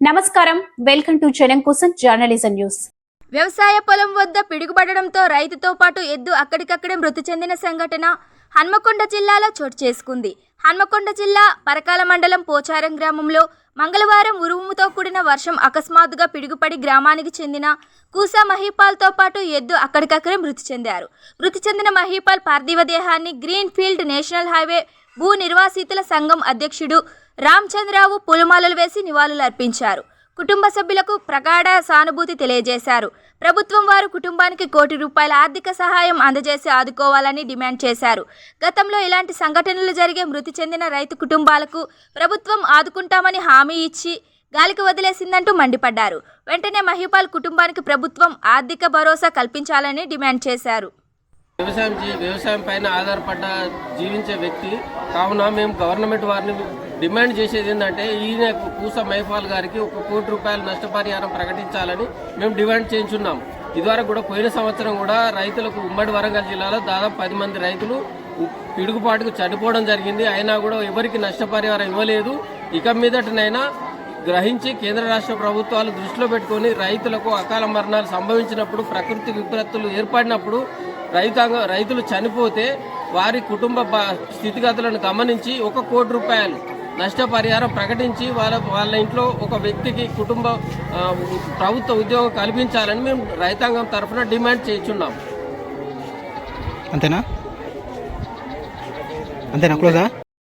నమస్కారం. Welcome to జనం కోసం జర్నలిజం న్యూస్. వ్యవసాయ పొలం వద్ద పిడుగుపడడంతో రైతుతో పాటు ఎద్దు అక్కడికక్కడే మృతి చెందిన సంఘటన హన్మకొండ జిల్లాలో చోటు చేసుకుంది. హన్మకొండ జిల్లా పరకాల మండలం పోచారం గ్రామంలో మంగళవారం ఉరుముతో కూడిన వర్షం అకస్మాత్తుగా పిడుగుపడి గ్రామానికి చెందిన కూసా మహీపాల్తో పాటు ఎద్దు అక్కడికక్కడే మృతి చెందారు. మృతి చెందిన మహీపాల్ పార్థివ దేహాన్ని గ్రీన్ ఫీల్డ్ నేషనల్ హైవే భూ నిర్వాసితుల సంఘం అధ్యక్షుడు రామచంద్రరావు పూలమాలలు వేసి నివాళులు అర్పించారు. కుటుంబ సభ్యులకు ప్రగాఢ సానుభూతి తెలియజేశారు. ప్రభుత్వం వారు కుటుంబానికి కోటి రూపాయల ఆర్థిక సహాయం అందజేసి ఆదుకోవాలని డిమాండ్ చేశారు. గతంలో ఇలాంటి సంఘటనలు జరిగే మృతి చెందిన రైతు కుటుంబాలకు ప్రభుత్వం ఆదుకుంటామని హామీ ఇచ్చి గాలికి వదిలేసిందంటూ మండిపడ్డారు. వెంటనే మహిపాల్ కుటుంబానికి ప్రభుత్వం ఆర్థిక భరోసా కల్పించాలని డిమాండ్ చేశారు. వ్యవసాయం చే- వ్యవసాయం పైన ఆధారపడ్డ జీవించే వ్యక్తి. కావున మేము గవర్నమెంట్ వారిని డిమాండ్ చేసేది ఏంటంటే ఈయన పూస మైపాల్ గారికి ఒక కోటి రూపాయల నష్టపరిహారం ప్రకటించాలని మేము డిమాండ్ చేయించున్నాం. ఇదివరకు కూడా పోయిన సంవత్సరం కూడా రైతులకు ఉమ్మడి వరంగల్ జిల్లాలో దాదాపు పది మంది రైతులు పిడుగుపాటుకు చనిపోవడం జరిగింది. అయినా కూడా ఎవరికి నష్టపరిహారం ఇవ్వలేదు. ఇక మీదటనైనా గ్రహించి కేంద్ర రాష్ట్ర ప్రభుత్వాలు దృష్టిలో పెట్టుకొని రైతులకు అకాల మరణాలు సంభవించినప్పుడు ప్రకృతి విపత్తులు ఏర్పడినప్పుడు రైతాంగ రైతులు చనిపోతే వారి కుటుంబ బ- స్థితిగతులను గమనించి ఒక కోటి రూపాయలు నష్టపరిహారం ప్రకటించి వాళ్ళ వాళ్ళ ఇంట్లో ఒక వ్యక్తికి కుటుంబ ప్రభుత్వ ఉద్యోగం కల్పించాలని మేము రైతాంగం తరఫున డిమాండ్ చేయించున్నాం అంతేనా? అంతేనా క్లోజా?